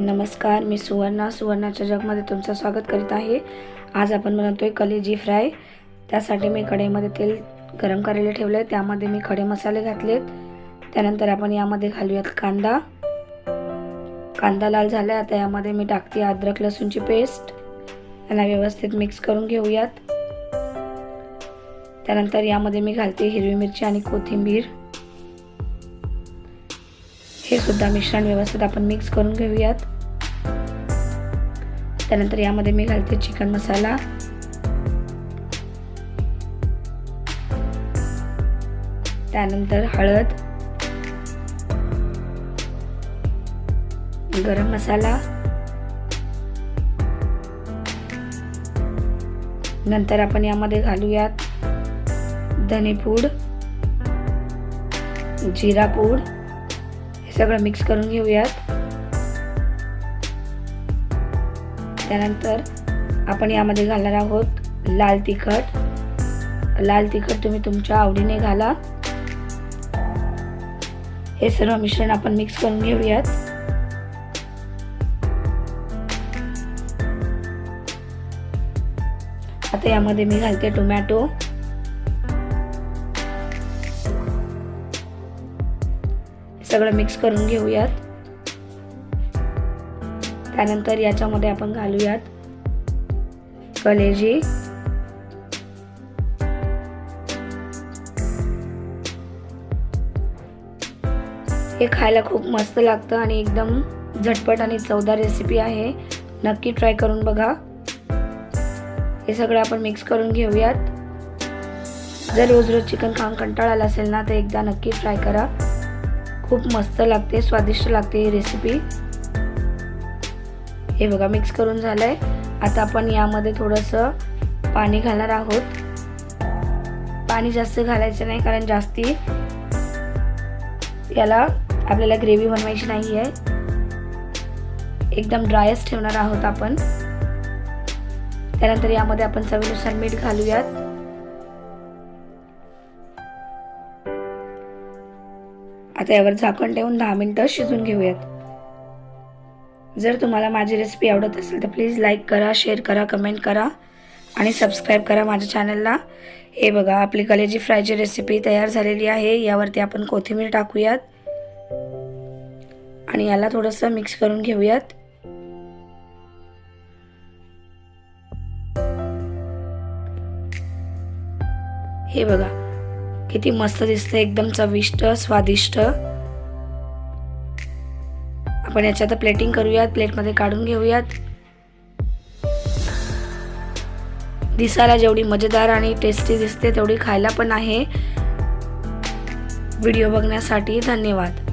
नमस्कार मी सुवर्णा. सुवर्णाच्या जगमध्ये तुमचं स्वागत करीत आहे. आज आपण बनवतोय कलेजी फ्राय. त्यासाठी मी कढईमध्ये तेल गरम करायला ठेवलं आहे त्यामध्ये मी खडे मसाले घातलेत. त्यानंतर आपण यामध्ये घालूयात कांदा. कांदा लाल झाला आता यामध्ये मी टाकते अद्रक लसूणची पेस्ट. यांना व्यवस्थित मिक्स करून घेऊयात. त्यानंतर यामध्ये मी घालते हिरवी मिरची आणि कोथिंबीर. हे सुद्धा मिश्रण व्यवस्थित आपण मिक्स करून घेऊयात. त्यानंतर यामध्ये मी घालते चिकन मसाला. त्यानंतर हळद. गरम मसाला. नंतर आपण यामध्ये घालूयात धनेपूड जिरा पूड हे सगळं मिक्स करून घेऊयात. त्यानंतर आपण यामध्ये घालणार आहोत लाल तिखट. लाल तिखट तुम्ही तुमच्या आवडीने घाला. हे सर्व मिश्रण आपण मिक्स करून घेऊयात. आता यामध्ये मी घालते टोमॅटो सगळं मिक्स करून घेऊयात. त्यानंतर याच्यामध्ये आपण घालूयात कलेजी. हे खायला खूप मस्त लागतं आणि एकदम झटपट आणि चवदार रेसिपी आहे. नक्की ट्राय करून बघा. हे सगळं आपण मिक्स करून घेऊयात. जर रोज रोज चिकन खाऊन कंटाळा आला असेल ना तर एकदा नक्की ट्राय करा. खूप मस्त लागते स्वादिष्ट लागते ही रेसिपी हे बघा मिक्स करून झालंय. आता आपण यामध्ये थोडंसं पाणी घालणार आहोत. पाणी जास्त घालायचं नाही कारण जास्ती याला आपल्याला ग्रेव्ही बनवायची नाही आहे. एकदम ड्रायच ठेवणार आहोत आपण. त्यानंतर यामध्ये आपण चवीनुसार मीठ घालूयात. आता यावर झाकण ठेवून दहा मिनटं शिजून घेऊयात. जर तुम्हाला माझी रेसिपी आवडत असेल तर प्लीज लाईक करा शेअर करा कमेंट करा आणि सबस्क्राईब करा माझ्या चॅनलला हे बघा आपली कलेजी फ्रायची रेसिपी तयार झालेली आहे. यावरती आपण कोथिंबीर टाकूयात आणि याला थोडंसं मिक्स करून घेऊयात. हे बघा किती मस्त दिसतं एकदम चविष्ट स्वादिष्ट. आपण याच्यात प्लेटिंग करूयात प्लेटमध्ये काढून घेऊयात. दिसायला जेवढी मजेदार आणि टेस्टी दिसते तेवढी खायला पण आहे. व्हिडिओ बघण्यासाठी धन्यवाद.